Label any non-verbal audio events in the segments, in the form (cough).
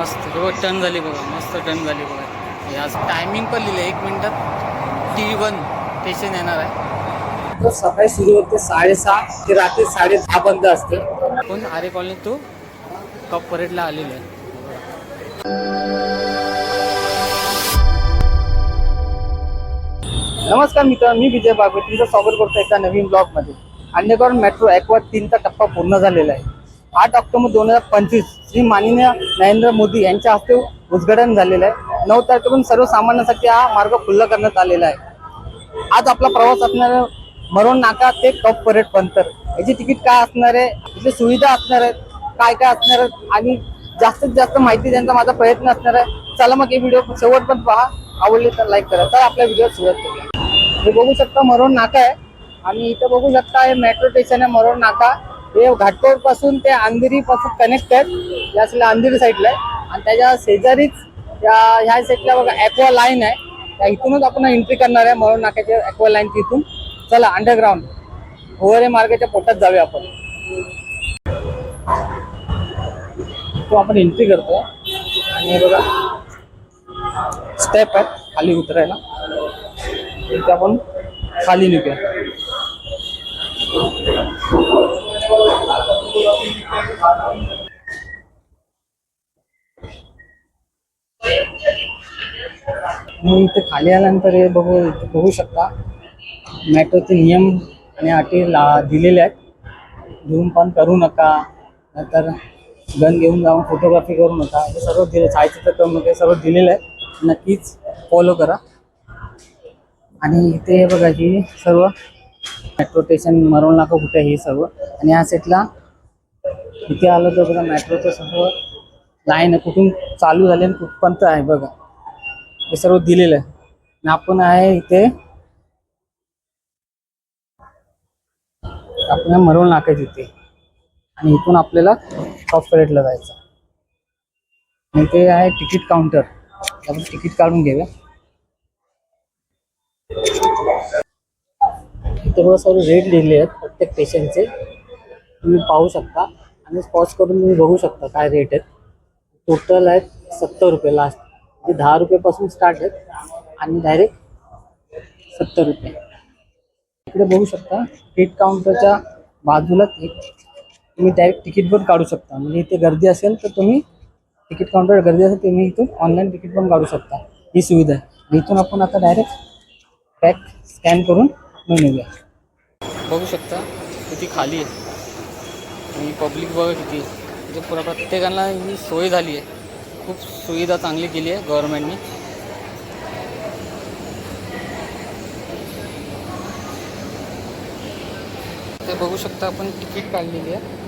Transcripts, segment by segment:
मस्त जेव्हा टर्न झाली बघा मस्त टर्न झाली बघा. याच टायमिंग पण लिहिलं एक मिनटात टी वन स्टेशन येणार आहे. सकाळी सुरू होते साडेसहा ते रात्री साडे दहा पर्यंत असते. पण आरे कॉलनीत तो? कप परेडला आलेलो आहे. नमस्कार मित्र मी विजय बागवे तुमचं स्वागत करतो एका नवीन ब्लॉगमध्ये अंडरग्राऊंड मेट्रो ॲक्वा तीनचा टप्पा पूर्ण झालेला आहे. आठ ऑक्टोबर दोन हजार पंचवीस श्री माननीय नरेंद्र मोदी यांच्या हस्ते उद्घाटन झालेलं आहे. नऊ तारखेपासून सर्वसामान्यांसाठी हा मार्ग खुल्ला करण्यात आलेला आहे. आज आपला प्रवास असणार आहे मरोण नाका ते कप परेड पंतर. याची तिकीट काय असणार आहे? इथली सुविधा असणार आहेत काय काय असणार आहेत आणि जास्तीत जास्त माहिती द्यायचा माझा प्रयत्न असणार आहे. चला मग हे व्हिडिओ शेवट पण पहा. आवडले तर लाईक करा. तर आपल्या व्हिडिओ सुरुवात करूया. हे बघू शकता मरोण नाका आहे. आणि इथं बघू शकता हे मेट्रो स्टेशन आहे मरोण नाका. हे घाटकोरपासून ते अंधेरी पासून कनेक्ट आहेत या साईडला अंधेरी साईडला आहे. आणि त्याच्या शेजारीच या ह्या साईडला बघा ॲक्वा लाईन आहे. त्या इथूनच आपण एंट्री करणार आहे मरोण नाक्याच्या ॲक्वा लाईन इथून चला अंडरग्राऊंड होवरे मार्गाच्या पोटात जाऊया आपण. तो आपण एंट्री करतो. आणि बघा स्टेप आहेत खाली उतरायला. इथे आपण खाली निघूया. मग इथे खाली आल्यानंतर हे बघू बघू शकता. मेट्रोचे नियम आणि अटी ला दिलेले आहेत. धूमपान करू नका. नंतर गन घेऊन जाऊन फोटोग्राफी करू नका. हे सर्व दिले छायाचित्र करू नका. हे सर्व दिलेलं आहे नक्कीच फॉलो करा. आणि इथे हे बघा ही सर्व मेट्रो स्टेशन मरवू नका कुठे हे सर्व. आणि या सेटला इथे आलं तर बघा मेट्रोचं सर्व लाईन आहे. कुठून चालू झाले आणि कुठपर्यंत आहे बघा. हे सर्व दिलेलं आहे. आणि आपण आहे इथे आपण मरवून नाकायचं इथे. आणि इथून आपल्याला कॉर्पोरेटला जायचं आणि ते आहे तिकीट काउंटर आपण तिकीट काढून घेऊया. इथे बघा सर्व रेट लिहिले आहेत प्रत्येक पेशंटचे तुम्ही पाहू शकता. आणि पॉज करून तुम्ही बघू शकता काय रेट आहेत. टोटल आहेत सत्तर रुपये लास्ट म्हणजे दहा रुपयापासून स्टार्ट आहेत आणि डायरेक्ट सत्तर रुपये. इकडे बघू शकता टिकीट काउंटरच्या बाजूलाच एक तुम्ही डायरेक्ट तिकीट पण काढू शकता. म्हणजे इथे गर्दी असेल तर तुम्ही तिकीट काउंटर गर्दी असेल तुम्ही इथून ऑनलाईन तिकीट पण काढू शकता. ही सुविधा आहे. इथून आपण आता डायरेक्ट पॅक स्कॅन करून मिळूया बघू शकता किती खाली आहे. आणि पब्लिक बघा किती म्हणजे पुरा प्रत्येकाला ही सोय झाली आहे. खूप सुविधा चांगली केली आहे गव्हर्मेंटने ते बघू शकता आपण तिकीट काढलेली आहे.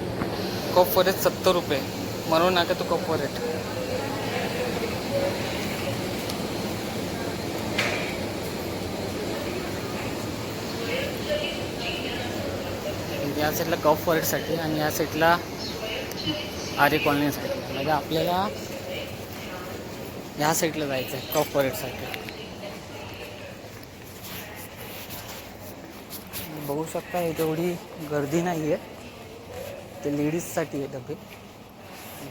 कप फॉरेट सत्तर रुपये. म्हणून नाका तो कप फॉरेट या साईडला कप फॉरेटसाठी आणि या साईडला आरे कॉलनीसाठी म्हणजे आपल्याला या साईडला जायचं आहे कप फॉरेटसाठी बघू शकता इथे एवढी गर्दी नाही आहे ते लेडीजसाठी आहे डबे.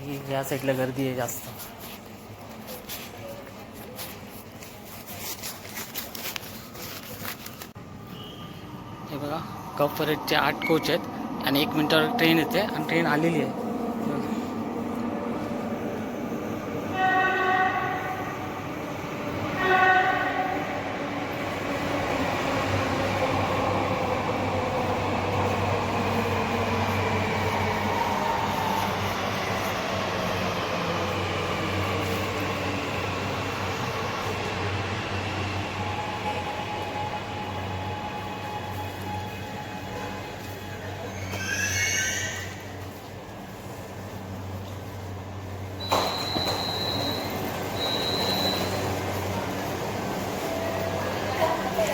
ही या साईडला गर्दी आहे जास्त. हे बघा. कप फॉरेटचे आठ कोच आहेत. आणि एक मिनटावर ट्रेन येते आणि ट्रेन आलेली आहे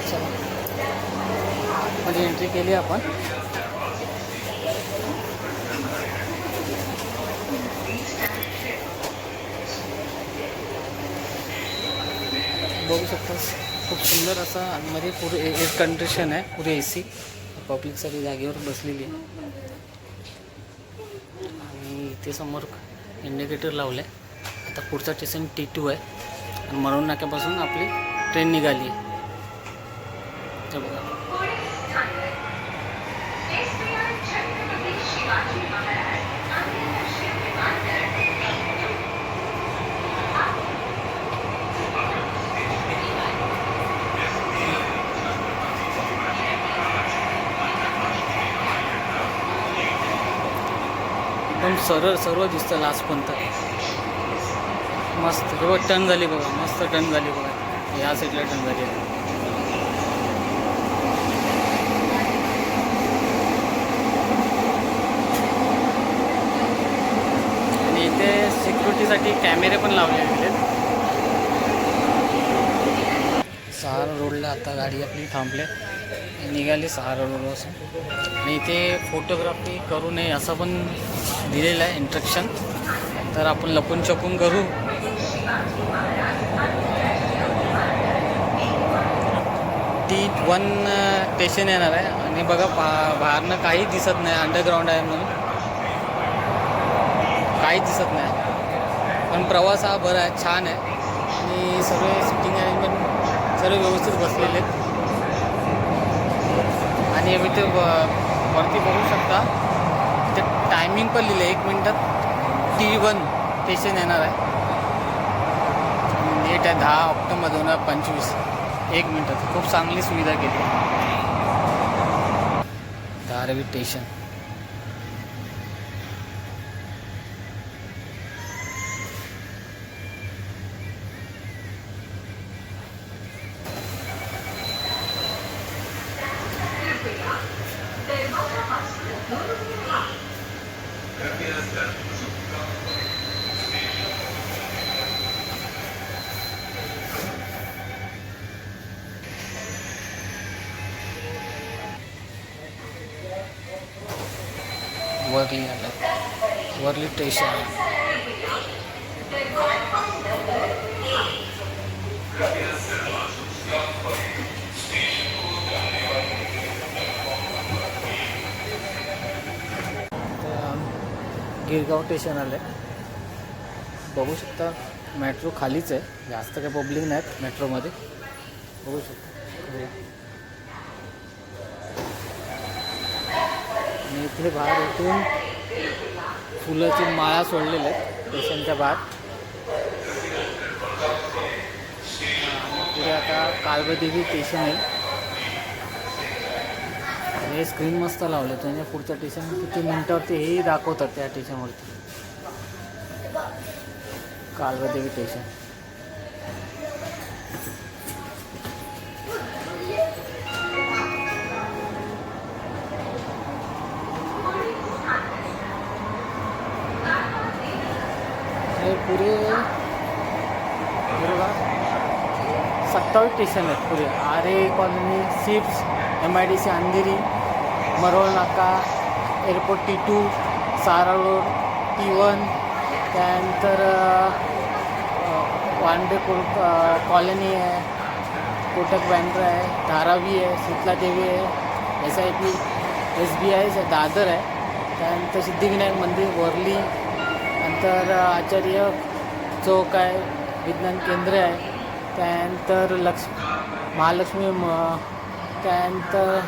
चला मध्ये एंट्री केली आपण. बघू शकता खूप सुंदर असा आतमध्ये पुरे एअर कंडिशन आहे पुरे ए सी पब्लिकसाठी जागेवर बसलेली आहे. आणि इथे समोर इंडिकेटर लावलं आहे आता पुढचा स्टेशन टी टू आहे. आणि मरवून नाक्यापासून आपली ट्रेन निघाली आहे. तर बघा. सरळ सर्व दिसतं लास्टपर्यंत मस्त. सर्व टर्न झाली बघा. मस्त टर्न झाली बघा. या साईडला टर्न झाली आहे. आणि इथे सिक्युरिटीसाठी कॅमेरे पण लावले आहेत सहारा रोडला आता गाडी आपली थांबले. निघाली सहारा रोडपासून आणि इथे फोटोग्राफी करू नये असं पण दिलेलं आहे इंस्ट्रक्शन तर आपण लपून छपून करू. टी वन स्टेशन येणार आहे. आणि बघा पा बाहेरनं काही दिसत नाही. अंडरग्राऊंड आहे म्हणून. काहीच दिसत नाही. पण प्रवास हा बरा आहे. छान आहे. आणि सर्व सिटिंग अरेंजमेंट सर्व व्यवस्थित बसलेले आहेत. आणि मी ते व- वरती बघू शकता. म्हणजे ते टायमिंग पण लिहिलं एक मिनटात टी वन स्टेशन येणार आहे. डेट आहे दहा ऑक्टोबर दोन हजार पंचवीस. एक मिनटात खूप चांगली सुविधा केली. धारावी स्टेशन वरली आलं वरली स्टेशन गिरगाव स्टेशन आलं आहे बघू शकता मेट्रो खालीच आहे. जास्त काही पब्लिक नाहीत मेट्रोमध्ये बघू शकता. आणि इथे बाहेर उठून फुलाची माळा सोडलेल्या आहेत स्टेशनच्या बाहेर. पुढे आता कालबदेवी स्टेशन आहे. हे स्क्रीन मस्त लावले. त्याने पुढच्या टेशन किती मिनटावरती हेही दाखवतात त्या टेशनवरती कालवादेवी टेशन हे पुढे सत्तावीस स्टेशन आहेत पुरे. R A colony SEEPZ M I D C Andheri. Marol Naka airport T two Sahar road T one त्यानंतर वांडे को कॉलनी आहे कोटक बँड्रा आहे धारावी आहे शीतला देवी आहे S I P S B I Dadar आहे. त्यानंतर सिद्धिविनायक मंदिर वरली नंतर आचार्य चौक आहे विज्ञान केंद्र आहे. त्यानंतर लक्ष महालक्ष्मी म त्यानंतर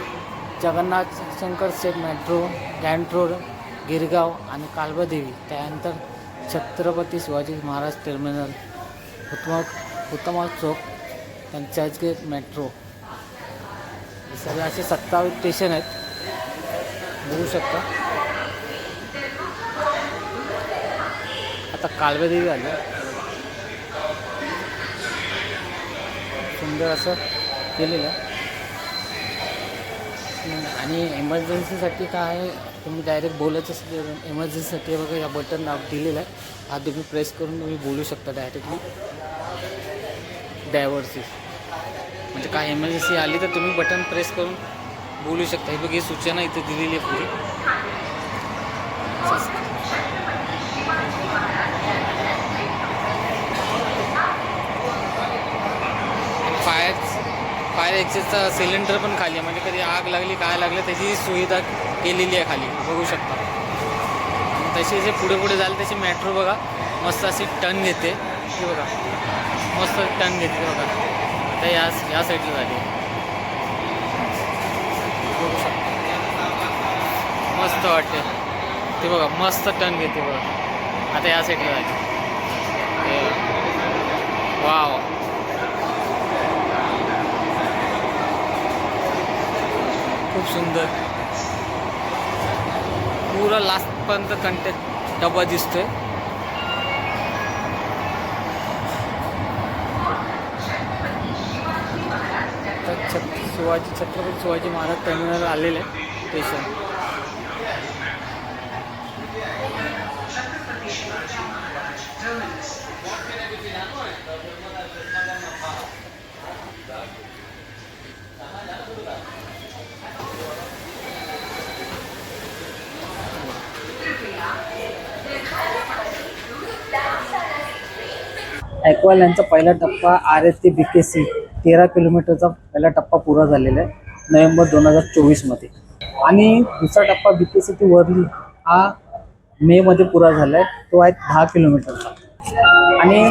Jagannath Shankar Seth metro Grant road Girgaon आणि कालबादेवी त्यानंतर छत्रपती शिवाजी महाराज टर्मिनल उत्तम हुतमा चौक आणि चर्चगेट मेट्रो. हे सगळे असे सत्तावीस स्टेशन आहेत. बघू शकता. आता कालबादेवी आले. सुंदर असं केलेलं आहे. आणि एमर्जन्सीसाठी काय आहे, तुम्ही डायरेक्ट बोलायचं असेल एमर्जन्सीसाठी बघा या बटन दिलेलं आहे. हा तुम्ही प्रेस करून तुम्ही बोलू शकता डायरेक्टली ड्रायव्हरशी म्हणजे काय एमर्जन्सी आली तर तुम्ही बटन प्रेस करून बोलू शकता. हे बघ ही सूचना इथे दिलेली आहे पुढे फायर फायर एक्सेसचा सिलेंडर पण खाली आहे. म्हणजे कधी आग लागली काय लागलं त्याची सुविधा केलेली आहे खाली. बघू शकता. तशी तसे जे पुढे पुढे झाले तशी मेट्रो बघा मस्त अशी टन घेते. ती बघा. मस्त टन घेते बघा. आता या या साईडला झाली बघू शकता. मस्त वाटते. ते बघा मस्त टन घेते बघा. आता या साईडला झाली वाव. खूप सुंदर. पुरा लास्टपर्यंत कंटेक्ट डबा दिसतोय. तर शिवाजी छत्रपती शिवाजी महाराज टर्मिनल आलेले स्टेशन ॲक्वाल यांचा पहिला टप्पा आर एस ते बी के सी तेरा किलोमीटरचा पहिला टप्पा पुरा झालेला आहे नोव्हेंबर दोन हजार चोवीसमध्ये. आणि दुसरा टप्पा बी के सी टी वरली हा मेमध्ये पुरा झाला आहे तो आहे दहा किलोमीटरचा. आणि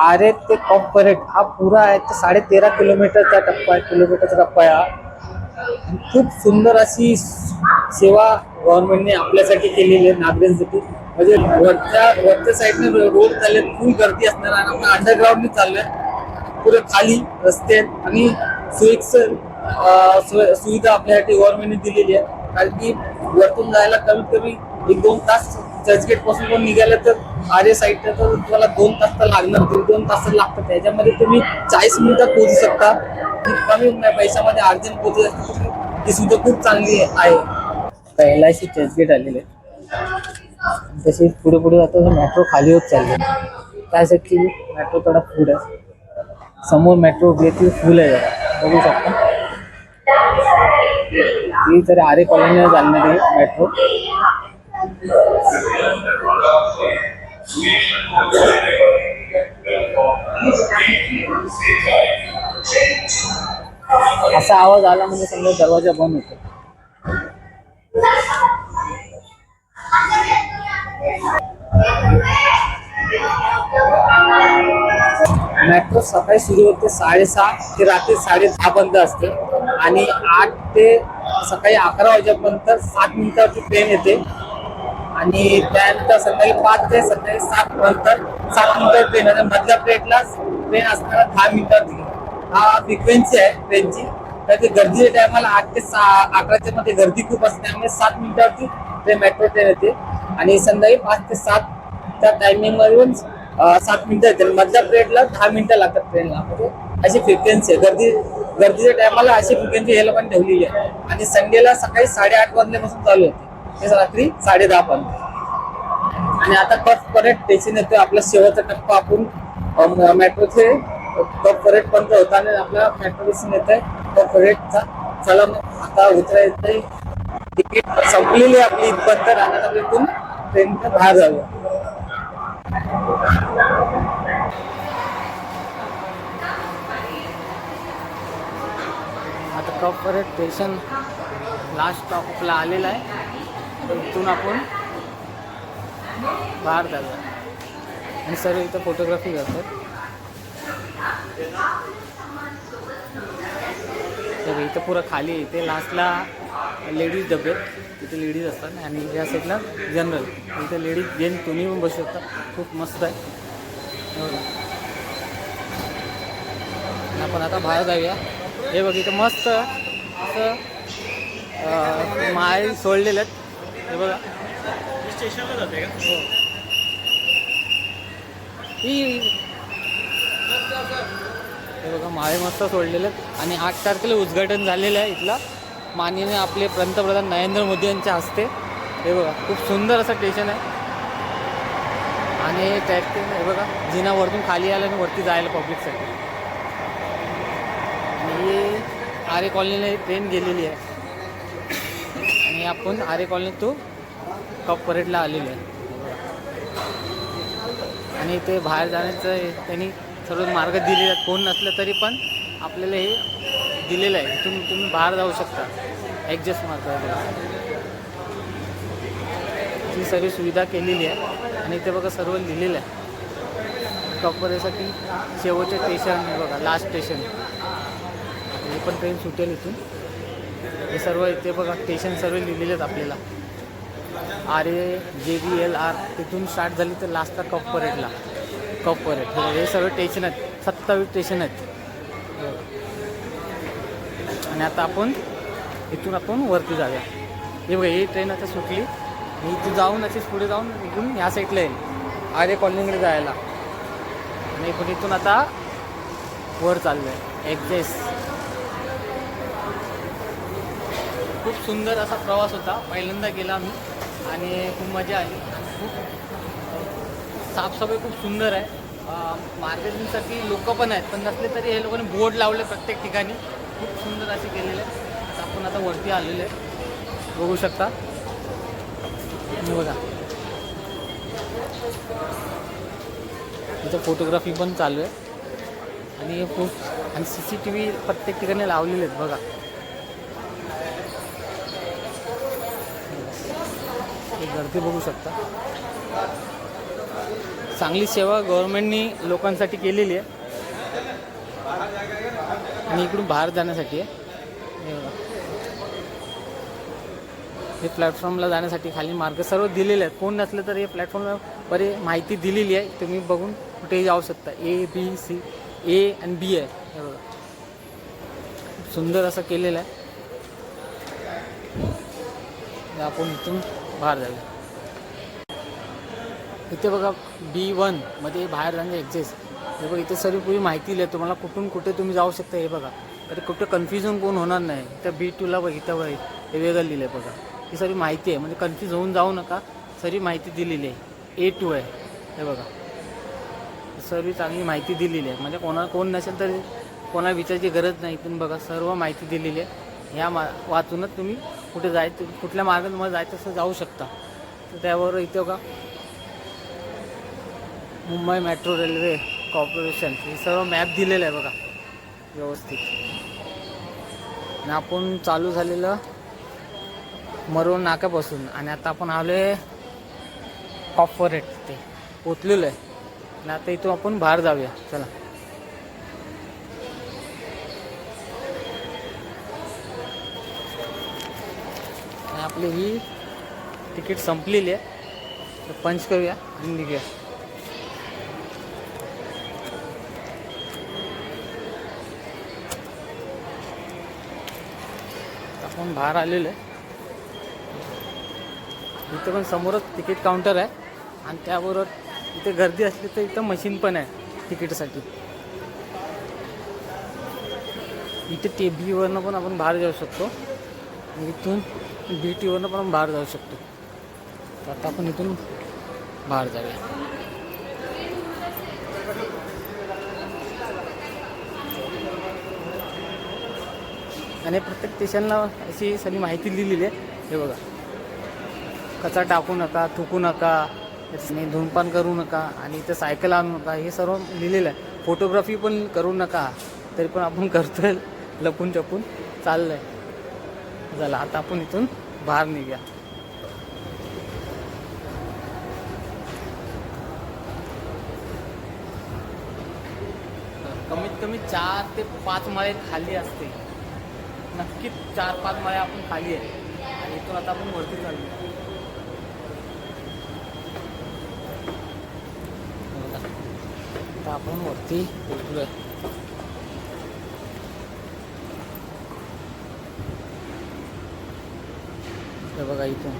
आर एस ते कॉप परेड हा पुरा आहे ते साडे तेरा किलोमीटरचा टप्पा आहे किलोमीटरचा टप्पा आहे हा. खूप सुंदर अशी सेवा गव्हर्नमेंटने आपल्यासाठी केलेली आहे नागरिकांसाठी. म्हणजे वरच्या वरच्या साईडने रोड चालले फुल गर्दी असणार आणि आपण अंडरग्राऊंडने चाललोय. पुढे खाली रस्ते आहेत आणि सोयीस्कर सुविधा आपल्यासाठी गव्हर्नमेंटने दिलेली आहे. कारण की वरतून जायला कमीत कमी एक दोन तास चर्चगेटपासून पण निघालं तर आर्य साईडला तर तुम्हाला दोन तास तर लागणार दीड दोन तास तर लागतात. त्याच्यामध्ये तुम्ही चाळीस मिनिटात पोहोचू शकता. कमी पैशामध्ये अर्जंट पोहोचू शकता. ती सुद्धा खूप चांगली आहे. आता आय सी चर्चगेट आलेले तशी पुढे पुढे जातो मेट्रो खाली होत चालले त्यासाठी मेट्रो थोडा फुड आहे. समोर मेट्रो गेट फुल आहे जरा. बघू शकता. ती तरी आरे कॉलनीला चालणारी मेट्रो असा आवाज आला म्हणजे समजा दरवाजा बंद होतो. मेट्रो सकाळी सुरू होते साडेसहा ते रात्री साडेदहा पर्यंत असते आणि आठ ते सकाळी अकरा वाजेपर्यंत सात मिनिटावरची ट्रेन येते. आणि त्यानंतर संध्याकाळी पाच ते सकाळी सात नंतर सात मिनिटं ट्रेन आणि मधल्या प्लेटला ट्रेन असताना दहा मिनिटात हा फ्रिक्वेन्सी आहे ट्रेनची तर ते गर्दीच्या टायमाला आठ ते सहा अकराच्या मध्ये गर्दी खूप असते त्यामुळे सात मिनिटावरती ट्रेन मेट्रो ट्रेन येते. आणि संध्याकाळी पाच ते सात त्या टायमिंग मधून सात मिनिटं येते. आणि मधल्या प्लेटला दहा मिनिटं लागतात ट्रेनला म्हणजे अशी फ्रिक्वेन्सी आहे. गर्दी गर्दीच्या टायमाला अशी फ्रिक्वेन्सी हे लोकांनी ठेवलेली आहे. आणि संडेला सकाळी साडेआठ वाजल्यापासून चालू होते. ते रात्री साडे दहा पर्यंत आणि आता कफ परेड स्टेशन येतोय आपला शेवटचा टप्पा आपण मेट्रोचे कफ परेड पर्यंत होता आणि आपला मेट्रो स्टेशन येत आहे कफ परेडचा चला मग आता उतरायचं तिकीट संपलेली आपली इथपर्यंत आणि आता इथून बाहेर जाऊया. आता कप स्टेशन लास्ट स्टॉप आपला आलेला आहे. तर इथून आपण बाहेर जाऊया. आणि सर्व इथं फोटोग्राफी करतात. तर इथं पुरं खाली इथे लास्टला लेडीज डबे आहेत. तिथे लेडीज असतात. आणि या साईडला जनरल इथे लेडीज जेंट्स दोन्ही पण बसू शकतात. खूप मस्त आहे. आपण आता बाहेर जाऊया. हे बघ इथं मस्त असं अं, सोडलेलं आहेत. हे बघा. स्टेशनला जाते का हो ही हे बघा माळे मस्त सोडलेले. आणि आठ तारखेला उद्घाटन झालेलं आहे इथला. माननीय आपले पंतप्रधान नरेंद्र मोदी यांच्या हस्ते. हे बघा खूप सुंदर असं स्टेशन आहे. आणि त्यात हे बघा जिना वरतून खाली आलं आणि वरती जायला पब्लिकसाठी आणि आरे कॉलनीला ट्रेन गेलेली आहे. आणि आपण आरे कॉलनी टू कप परेडला आलेलो आहे. आणि ते बाहेर जाण्याचं त्यांनी सर्व मार्ग दिलेले आहेत. कोण नसलं तरी पण आपल्याला हे दिलेलं आहे. तुम्ही तुम्ही बाहेर जाऊ शकता. ॲडजस्ट मार्ग ही सर्व सुविधा केलेली आहे. आणि ते बघा सर्व लिहिलेलं आहे. टॉपवरसाठी शेवटचे स्टेशन बघा लास्ट स्टेशन हे पण ट्रेन सुटेल इथून. हे सर्व इथे बघा स्टेशन सर्व लिहिलेले आहेत आपल्याला. R A J B L R तिथून स्टार्ट झाली तर लास्टला कप परेडला कप परेड हे हे सर्व स्टेशन आहेत. सत्तावीस स्टेशन आहेत. आणि आता आपण इथून आपण वरती जाऊया. हे बघा ही ट्रेन आता सुटली. मी इथून जाऊन अशीच पुढे जाऊन इथून ह्या साईडला येईल आर्य कॉलनीकडे जायला. आणि इकडून इथून आता वर चाललं आहे एक्झेस खूप सुंदर असा प्रवास होता. पहिल्यांदा गेला आम्ही आणि खूप मजा आली. आणि खूप साफसफाई खूप सुंदर आहे. मार्केटिंगसाठी लोक पण आहेत पण नसले तरी हे लोकांनी बोर्ड लावले प्रत्येक ठिकाणी. खूप सुंदर असे केलेले आहेत. आपण आता वरती आलेले आहे. बघू शकता. बघा. इथं फोटोग्राफी पण चालू आहे. आणि हे खूप आणि सी सी टी व्ही प्रत्येक ठिकाणी लावलेले आहेत. बघा. गर्दी बघू शकता. चांगली सेवा गव्हर्नमेंटनी लोकांसाठी केलेली आहे. आणि इकडून बाहेर जाण्यासाठी आहे. हे प्लॅटफॉर्मला जाण्यासाठी खाली मार्ग सर्व दिलेले आहेत. कोण नसलं तर हे प्लॅटफॉर्मला बरे माहिती दिलेली आहे. तुम्ही बघून कुठेही जाऊ शकता. ए बी सी ए आणि बी आहे. खूप सुंदर असं केलेलं आहे. आपण इथून बाहेर जाऊया इथे बघा बी वनमध्ये बाहेर जाणे एक्झेस्ट हे बघा इथे सर्व पूर्वी माहिती दिली आहे तुम्हाला कुठून कुठे तुम्ही जाऊ शकता हे बघा. तर कुठे कन्फ्युजन कोण होणार नाही. इथं बी टूला बघ इथं बघ हे वेगळं लिहिलं आहे बघा. ही सर्व माहिती आहे. म्हणजे कन्फ्यूज होऊन जाऊ नका. सर्व माहिती दिलेली आहे. ए टू आहे. हे बघा. सर्व चांगली माहिती दिलेली आहे. म्हणजे कोणा कोण नसेल तरी कोणाला विचारायची गरज नाही. इथून बघा सर्व माहिती दिलेली आहे. ह्या मा वाचूनच तुम्ही कुठे जायचं कुठल्या मार्गात तुम्हाला जायचं असं जाऊ शकता. तर त्यावर इथे का मुंबई मेट्रो रेल्वे कॉर्पोरेशन हे सर्व मॅप दिलेलं आहे बघा व्यवस्थित. आणि आपण चालू झालेलं मरून नाक्यापासून. आणि आता आपण आलो आहे कॉर्पोरेट ते. पोचलेलो आहे. आणि आता इथून आपण बाहेर जाऊया. चला. आपली ही तिकीट संपलेली आहे. तर पंच करूया आणि निघूया. आपण बाहेर आलेलो आहे. इथं पण समोरच तिकीट काउंटर आहे. आणि त्याबरोबर इथे गर्दी असली तर इथं मशीन पण आहे तिकीटसाठी. इथे टी बीवरनं पण आपण बाहेर जाऊ शकतो. इथून बी टीवरनं पण बाहेर जाऊ शकतो. तर आता आपण इथून बाहेर जाऊया. आणि प्रत्येक स्टेशनला अशी सगळी माहिती दिलेली आहे. हे बघा. कचरा टाकू नका थुकू नका आणि धूमपान करू नका आणि इथं सायकल आणू नका. हे सर्व लिहिलेलं आहे. फोटोग्राफी पण करू नका. तरी पण आपण (laughs) करतोय. लपून चपून चाललंय. झालं. आता आपण इथून बाहेर निघूया. कमीत कमी चार ते पाच माळे खाली असते. नक्कीच चार पाच माळे आपण खाली आहे. आणि इथून आता आपण वरती चालू आता आपण वरती पोहोचलोय बघा इथून.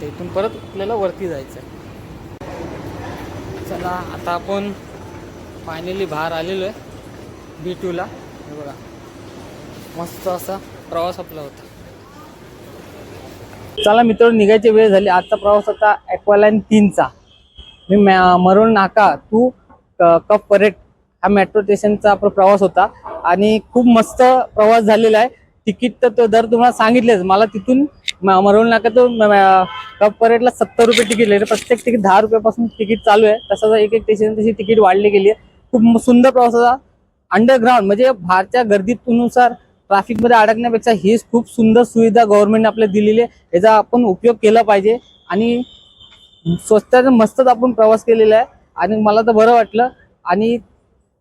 तर इथून परत आपल्याला वरती जायचं आहे चला आता आपण फायनली बाहेर आलेलो आहे बी टूला हे बघा. मस्त असा प्रवास आपला होता. चला मित्र निघायची वेळ झाली. आजचा प्रवास होता aqua line तीनचा. Me Marol Naka to Cuffe parade हा मेट्रो स्टेशनचा आपला प्रवास होता. आणि खूप मस्त प्रवास झालेला आहे. तिकीट तर तो दर तुम्हाला सांगितलेच. मला तिथून म- नाका तो कप परेडला सत्तर रुपये तिकीट आहे प्रत्येक तिकीट दहा रुपयापासून तिकीट चालू आहे. तसं एक एक स्टेशन तशी तिकीट वाढली गेली आहे. खूप सुंदर प्रवासाचा अंडरग्राऊंड म्हणजे बाहेरच्या गर्दीनुसार ट्रॅफिकमध्ये अडकण्यापेक्षा हीच खूप सुंदर सुविधा गव्हर्नमेंटने आपल्याला दिलेली आहे. याचा आपण उपयोग केला पाहिजे. आणि स्वस्तात मस्तच आपण प्रवास केलेला आहे. आणि मला तर बरं वाटलं. आणि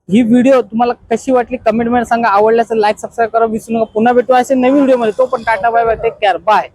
ही व्हिडिओ तुम्हाला कशी वाटली? कमेंटमध्ये सांगा. आवडल्यास लाईक सबस्क्राईब करा. विसरू नका. पुन्हा भेटू असे नवीन व्हिडिओमध्ये. तो पण tata bye bye take care bye